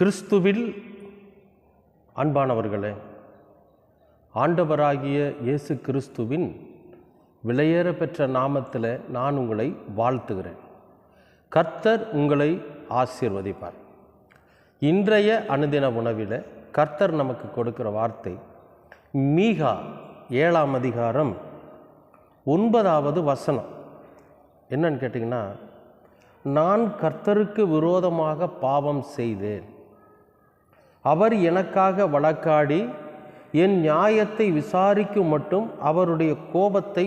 கிறிஸ்துவில் அன்பானவர்களே ஆண்டவராகிய இயேசு கிறிஸ்துவின் விலையேற பெற்ற நாமத்தில் நான் உங்களை வாழ்த்துகிறேன். கர்த்தர் உங்களை ஆசீர்வதிப்பார். இன்றைய அனுதின உணவில் கர்த்தர் நமக்கு கொடுக்கிற வார்த்தை மீகா ஏழாம் அதிகாரம் ஒன்பதாவது வசனம். என்னன்னு கேட்டிங்கன்னா நான் கர்த்தருக்கு விரோதமாக பாவம் செய்தேன். அவர் எனக்காக வழக்காடி என் நியாயத்தை விசாரிக்கும் மட்டும் அவருடைய கோபத்தை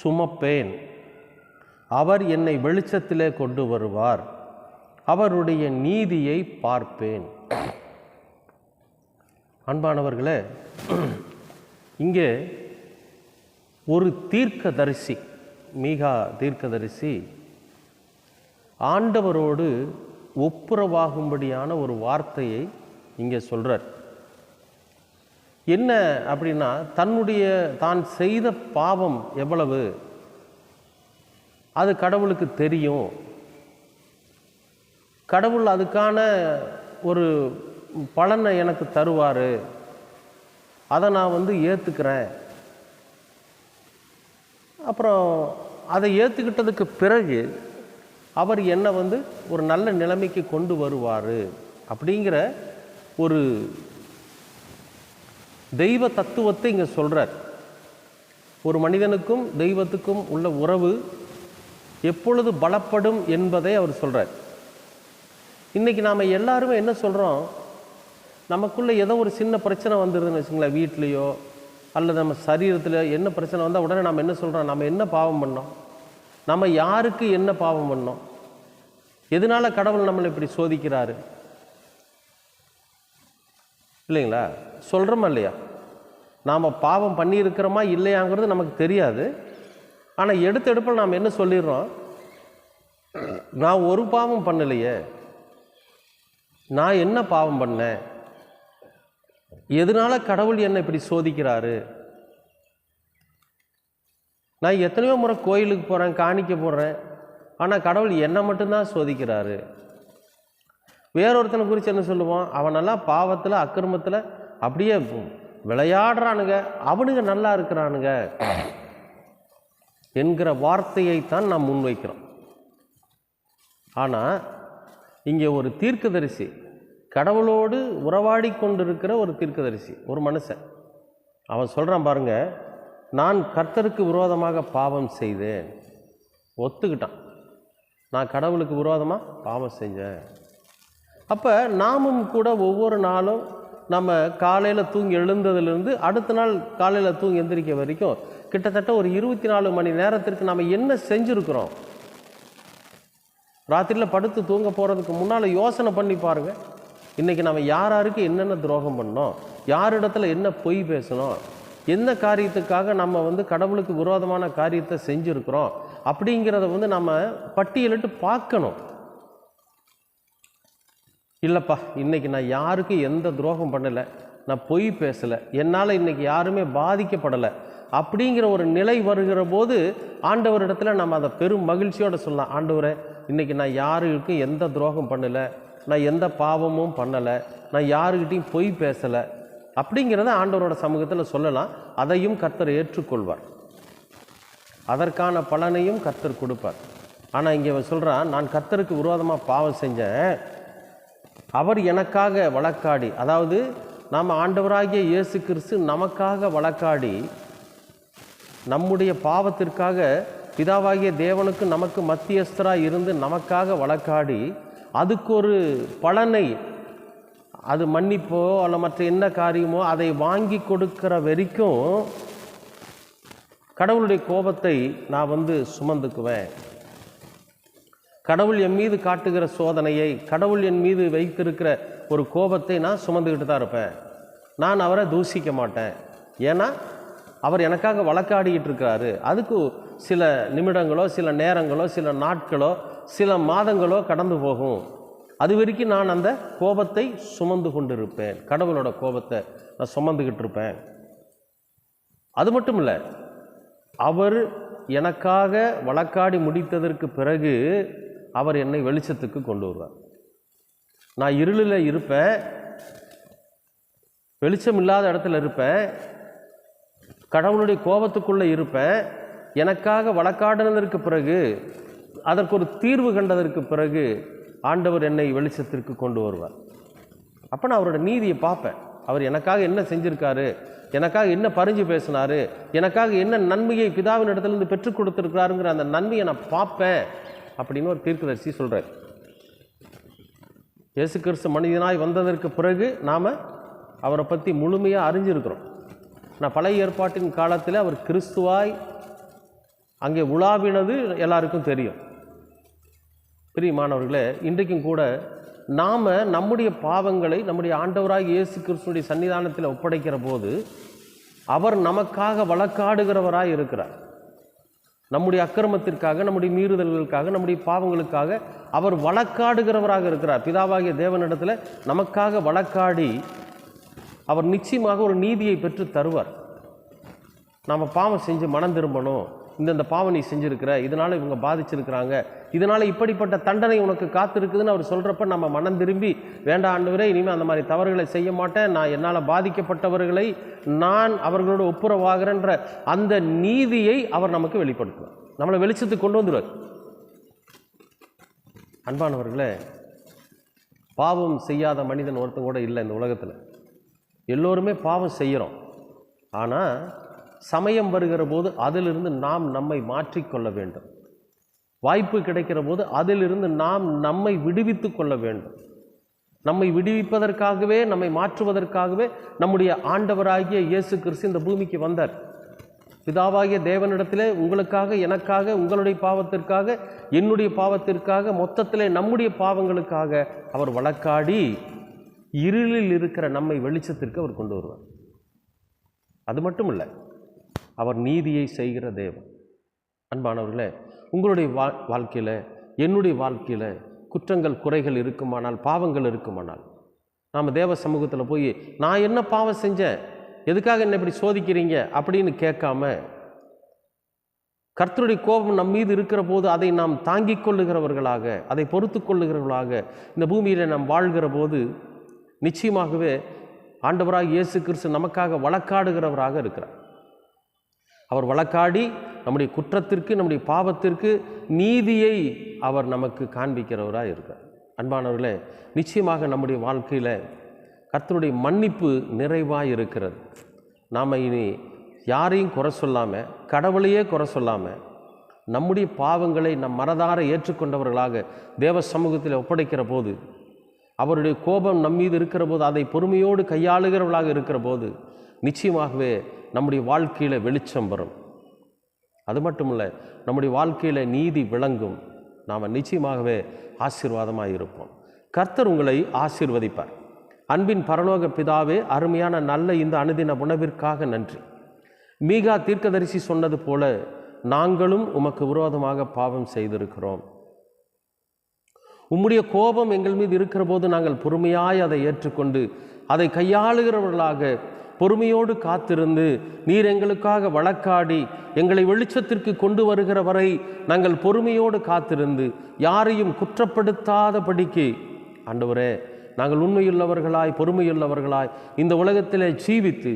சுமப்பேன். அவர் என்னை வெளிச்சத்திலே கொண்டு வருவார். அவருடைய நீதியை பார்ப்பேன். அன்பானவர்களே இங்கே ஒரு தீர்க்கதரிசி மீகா தீர்க்கதரிசி ஆண்டவரோடு ஒப்புரவாகும்படியான ஒரு வார்த்தையை இங்கே சொல்கிறார் என்ன அப்படின்னா தன்னுடைய தான் செய்த பாவம் எவ்வளவு? அது கடவுளுக்கு தெரியும். கடவுள் அதுக்கான ஒரு பலனை எனக்கு தருவார். அதை நான் வந்து ஏற்றுக்கிறேன் அப்புறம் அதை ஏற்றுக்கிட்டதுக்கு பிறகு அவர் என்னை வந்து ஒரு நல்ல நிலைமைக்கு கொண்டு வருவார். அப்படிங்கிற ஒரு தெய்வ தத்துவத்தை இங்கே சொல்கிறார் ஒரு மனிதனுக்கும் தெய்வத்துக்கும் உள்ள உறவு எப்பொழுது பலப்படும் என்பதை அவர் சொல்கிறார் இன்றைக்கி நாம் எல்லாருமே என்ன சொல்கிறோம் நமக்குள்ளே ஏதோ ஒரு சின்ன பிரச்சனை வந்துடுதுன்னு வச்சுங்களேன் வீட்லேயோ அல்லது நம்ம சரீரத்தில் என்ன பிரச்சனை வந்தால் உடனே நம்ம என்ன சொல்கிறோம் நம்ம என்ன பாவம் பண்ணோம்? நம்ம யாருக்கு என்ன பாவம் பண்ணோம்? எதனால கடவுள் நம்மளை இப்படி சோதிக்கிறாரு? இல்லைங்களா? சொல்கிறோமா இல்லையா? நாம் பாவம் பண்ணியிருக்கிறோமா இல்லையாங்கிறது நமக்கு தெரியாது. ஆனால் எடுத்த எடுப்பில் நாம் என்ன சொல்லிடுறோம்? நான் ஒரு பாவம் பண்ணலையே. நான் என்ன பாவம் பண்ணேன்? எதனால கடவுள் என்னை இப்படி சோதிக்கிறாரு? நான் எத்தனையோ முறை கோயிலுக்கு போகிறேன் காணிக்க போடுறேன் ஆனால் கடவுள் என்னை மட்டும்தான் சோதிக்கிறாரு. வேறொருத்தனை குறித்து என்ன சொல்லுவோம் அவனெல்லாம் பாவத்தில் அக்கிரமத்தில் அப்படியே விளையாடுறானுங்க. அவனுங்க நல்லா இருக்கிறானுங்க என்கிற வார்த்தையைத்தான் நாம் முன்வைக்கிறோம். ஆனால் இங்கே ஒரு தீர்க்கதரிசி கடவுளோடு உறவாடி கொண்டிருக்கிற ஒரு தீர்க்கதரிசி ஒரு மனுஷன். அவன் சொல்கிறான் பாருங்க நான் கர்த்தருக்கு விரோதமாக பாவம் செய்தேன். ஒத்துக்கிட்டான். நான் கடவுளுக்கு விரோதமாக பாவம் செஞ்சேன். அப்போ நாமும் கூட ஒவ்வொரு நாளும் நம்ம காலையில் தூங்கி எழுந்ததுலேருந்து அடுத்த நாள் காலையில் தூங்கி எந்திரிக்க வரைக்கும் கிட்டத்தட்ட ஒரு இருபத்தி நாலு மணி நேரத்திற்கு நம்ம என்ன செஞ்சுருக்குறோம்? ராத்திரியில் படுத்து தூங்க போகிறதுக்கு முன்னால் யோசனை பண்ணி பாருங்கள் இன்றைக்கி நம்ம யார் யாருக்கு என்னென்ன துரோகம் பண்ணோம்? யாரிடத்துல என்ன பொய் பேசணும் எந்த காரியத்துக்காக நம்ம வந்து கடவுளுக்கு விரோதமான காரியத்தை செஞ்சுருக்குறோம்? அப்படிங்கிறத வந்து நம்ம பட்டியலிட்டு பார்க்கணும். இல்லைப்பா இன்றைக்கி நான் யாருக்கும் எந்த துரோகம் பண்ணலை நான் பொய் பேசலை என்னால் இன்றைக்கி யாருமே பாதிக்கப்படலை அப்படிங்கிற ஒரு நிலை வருகிற போது ஆண்டவரிடத்தில் நம்ம அதை பெரும் மகிழ்ச்சியோடு சொல்லலாம். ஆண்டவரை இன்றைக்கி நான் யாருக்கும் எந்த துரோகம் பண்ணலை நான் எந்த பாவமும் பண்ணலை நான் யாருக்கிட்டையும் பொய் பேசலை அப்படிங்கிறத ஆண்டவரோட சமூகத்தில் சொல்லலாம். அதையும் கர்த்தர் ஏற்றுக்கொள்வார். அதற்கான பலனையும் கர்த்தர் கொடுப்பார். ஆனால் இங்கே சொல்கிறான் நான் கர்த்தருக்கு விரோதமாக பாவம் செஞ்சேன் அவர் எனக்காக வழக்காடி அதாவது நாம் ஆண்டவராகிய இயேசு கிறிஸ்து நமக்காக வழக்காடி நம்முடைய பாவத்திற்காக பிதாவாகிய தேவனுக்கு நமக்கு மத்தியஸ்தராக இருந்து நமக்காக வழக்காடி அதுக்கு ஒரு பலனை அது மன்னிப்போ அல்ல மற்ற என்ன காரியமோ அதை வாங்கி கொடுக்கிற வரைக்கும் கடவுளுடைய கோபத்தை நான் வந்து சுமந்துக்குவேன். கடவுள் என் மீது காட்டுகிற சோதனையை கடவுள் என் மீது வைத்திருக்கிற ஒரு கோபத்தை நான் சுமந்துக்கிட்டு தான் இருப்பேன். நான் அவரை தூசிக்க மாட்டேன். ஏன்னா அவர் எனக்காக வழக்காடிக்கிட்டு இருக்கிறாரு. அதுக்கு சில நிமிடங்களோ சில நேரங்களோ சில நாட்களோ சில மாதங்களோ கடந்து போகும். அது வரைக்கும் நான் அந்த கோபத்தை சுமந்து கொண்டு இருப்பேன் கடவுளோட கோபத்தை நான் சுமந்துக்கிட்டு இருப்பேன். அது மட்டும் இல்லை அவர் எனக்காக வழக்காடி முடித்ததற்கு பிறகு அவர் என்னை வெளிச்சத்துக்கு கொண்டு வருவார். நான் இருளில் இருப்பேன் வெளிச்சம் இல்லாத இடத்துல இருப்பேன் கடவுளுடைய கோபத்துக்குள்ளே இருப்பேன் எனக்காக வழக்காடினதற்கு பிறகு அதற்கு ஒரு தீர்வு கண்டதற்கு பிறகு ஆண்டவர் என்னை வெளிச்சத்திற்கு கொண்டு வருவார். அப்போ நான் அவரோட நீதியை பார்ப்பேன். அவர் எனக்காக என்ன செஞ்சுருக்காரு எனக்காக என்ன பறிஞ்சு பேசினாரு எனக்காக என்ன நன்மையை பிதாவின் இடத்துலேருந்து பெற்றுக் கொடுத்துருக்கிறாருங்கிற அந்த நன்மையை நான் பார்ப்பேன். அப்படின்னு ஒரு தீர்க்கதரிசி சொல்கிறார் இயேசு கிறிஸ்து மனிதனாய் வந்ததற்கு பிறகு நாம் அவரை பற்றி முழுமையாக அறிஞ்சிருக்கிறோம். நான் பழைய ஏற்பாட்டின் காலத்தில் அவர் கிறிஸ்துவாய் அங்கே உலாவினது எல்லாருக்கும் தெரியும். பிரியமானவர்களே இன்றைக்கும் கூட நாம் நம்முடைய பாவங்களை நம்முடைய ஆண்டவராக இயேசு கிறிஸ்துடைய சன்னிதானத்தில் ஒப்படைக்கிற போது அவர் நமக்காக வழக்காடுகிறவராக இருக்கிறார். நம்முடைய அக்கிரமத்திற்காக நம்முடைய மீறுதல்களுக்காக நம்முடைய பாவங்களுக்காக அவர் வழக்காடுகிறவராக இருக்கிறார். பிதாவாகிய தேவனிடத்தில் நமக்காக வழக்காடி அவர் நிச்சயமாக ஒரு நீதியை பெற்று தருவார். நாம் பாவம் செஞ்சு மனம் திரும்பணும். இந்தந்த பாவம் நீ செஞ்சுருக்கிற இதனால் இவங்க பாதிச்சிருக்கிறாங்க. இதனால் இப்படிப்பட்ட தண்டனை உனக்கு காத்திருக்குதுன்னு அவர் சொல்கிறப்ப நம்ம மனம் திரும்பி வேண்டாம் ஆண்டவரே இனிமேல் அந்த மாதிரி தவறுகளை செய்ய மாட்டேன். நான் என்னால் பாதிக்கப்பட்டவர்களை நான் அவர்களோட ஒப்புரவாகிறன்ற அந்த நீதியை அவர் நமக்கு வெளிப்படுத்துவார். நம்மளை வெளிச்சத்துக்கு கொண்டு வந்துடுவார் அன்பானவர்களே பாவம் செய்யாத மனிதன் ஒருத்தன் கூட இல்லை இந்த உலகத்தில். எல்லோருமே பாவம் செய்கிறோம் ஆனால் சமயம் வருகிற போது அதிலிருந்து நாம் நம்மை மாற்றிக்கொள்ள வேண்டும். வாய்ப்பு கிடைக்கிற போது அதிலிருந்து நாம் நம்மை விடுவித்து கொள்ள வேண்டும். நம்மை விடுவிப்பதற்காகவே நம்மை மாற்றுவதற்காகவே நம்முடைய ஆண்டவராகிய இயேசு கிறிஸ்து இந்த பூமிக்கு வந்தார். பிதாவாகிய தேவனிடத்திலே உங்களுக்காக எனக்காக உங்களுடைய பாவத்திற்காக என்னுடைய பாவத்திற்காக மொத்தத்திலே நம்முடைய பாவங்களுக்காக அவர் வழக்காடி இருளில் இருக்கிற நம்மை வெளிச்சத்திற்கு அவர் கொண்டு வருவார். அது மட்டும் இல்லை அவர் நீதியை செய்கிற தேவன். அன்பானவர்களே உங்களுடைய வா வாழ்க்கையில் என்னுடைய வாழ்க்கையில் குற்றங்கள் குறைகள் இருக்குமானால் பாவங்கள் இருக்குமானால் நாம் தேவ சமூகத்தில் போய் நான் என்ன பாவம் செஞ்சேன்? எதுக்காக என்ன இப்படி சோதிக்கிறீங்க? அப்படின்னு கேட்காம கர்த்தருடைய கோபம் நம் மீது இருக்கிற போது அதை நாம் தாங்கிக் கொள்ளுகிறவர்களாக அதை பொறுத்து கொள்ளுகிறவர்களாக இந்த பூமியில் நாம் வாழ்கிற போது நிச்சயமாகவே ஆண்டவராக இயேசு கிறிஸ்து நமக்காக வழக்காடுகிறவராக இருக்கிறார். அவர் வழக்காடி நம்முடைய குற்றத்திற்கு நம்முடைய பாவத்திற்கு நீதியை அவர் நமக்கு காண்பிக்கிறவராக இருக்கார் அன்பானவர்களே நிச்சயமாக நம்முடைய வாழ்க்கையில் கர்த்தனுடைய மன்னிப்பு நிறைவாக இருக்கிறது. நாம் இனி யாரையும் குறை சொல்லாமல் கடவுளையே குறை சொல்லாமல் நம்முடைய பாவங்களை நம் மனதார ஏற்றுக்கொண்டவர்களாக தேவ சமூகத்தில் ஒப்படைக்கிற போது அவருடைய கோபம் நம் மீது இருக்கிற போது அதை பொறுமையோடு கையாளுகிறவர்களாக இருக்கிற போது நிச்சயமாகவே நம்முடைய வாழ்க்கையில் வெளிச்சம் வரும். அது மட்டும் இல்லை நம்முடைய வாழ்க்கையில் நீதி விளங்கும். நாம் நிச்சயமாகவே ஆசீர்வாதமாக இருப்போம். கர்த்தர் உங்களை ஆசீர்வதிப்பார். அன்பின் பரலோக பிதாவே அருமையான நல்ல இந்த அனுதின உணவிற்காக நன்றி. மீகா தீர்க்கதரிசி சொன்னது போல நாங்களும் உமக்கு விரோதமாக பாவம் செய்திருக்கிறோம். உம்முடைய கோபம் எங்கள் மீது இருக்கிற போது நாங்கள் பொறுமையாய் அதை ஏற்றுக்கொண்டு அதை கையாளுகிறவர்களாக பொறுமையோடு காத்திருந்து நீர் எங்களுக்காக வழக்காடி எங்களை வெளிச்சத்திற்கு கொண்டு வருகிற வரை நாங்கள் பொறுமையோடு காத்திருந்து யாரையும் குற்றப்படுத்தாதபடிக்கு ஆண்டவரே நாங்கள் உண்மையுள்ளவர்களாய் பொறுமையுள்ளவர்களாய் இந்த உலகத்திலே ஜீவித்து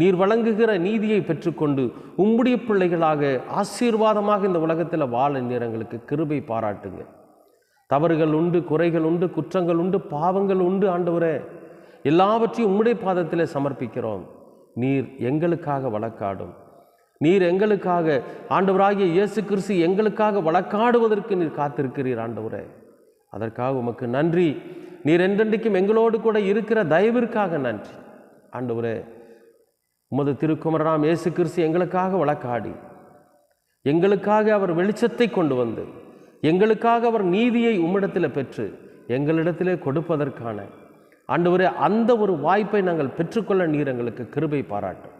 நீர் வழங்குகிற நீதியை பெற்றுக்கொண்டு உம்முடைய பிள்ளைகளாக ஆசீர்வாதமாக இந்த உலகத்தில் வாழ நீர் எங்களுக்கு கிருபை பாராட்டுங்க. தவறுகள் உண்டு குறைகள் உண்டு குற்றங்கள் உண்டு பாவங்கள் உண்டு ஆண்டவரே. எல்லாவற்றையும் உம்முடைய பாதத்தில் சமர்ப்பிக்கிறோம். நீர் எங்களுக்காக வழக்காடும். நீர் எங்களுக்காக ஆண்டவராகிய இயேசு கிறிஸ்து எங்களுக்காக வழக்காடுவதற்கு நீர் காத்திருக்கிறீர் ஆண்டவரே. அதற்காக உமக்கு நன்றி. நீர் என்றென்றைக்கும் எங்களோடு கூட இருக்கிற தயவிற்காக நன்றி. ஆண்டவரே உமது திருக்குமரனாம் இயேசு கிறிஸ்து எங்களுக்காக வழக்காடி. எங்களுக்காக அவர் வெளிச்சத்தை கொண்டு வந்து எங்களுக்காக அவர் நீதியை உம்மிடத்தில் பெற்று எங்களிடத்திலே கொடுப்பதற்கான ஆண்டவரே அந்த ஒரு வாய்ப்பை நாங்கள் பெற்றுக்கொள்ள நீர் எங்களுக்கு கிருபை பாராட்டும்.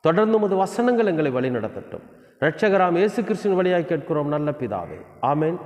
தொடர்ந்து உமது வசனங்கள் எங்களை வழிநடத்தட்டும். ரட்சகராம் இயேசு கிறிஸ்துவின் வழியாக கேட்கிறோம் நல்ல பிதாவே. ஆமேன்.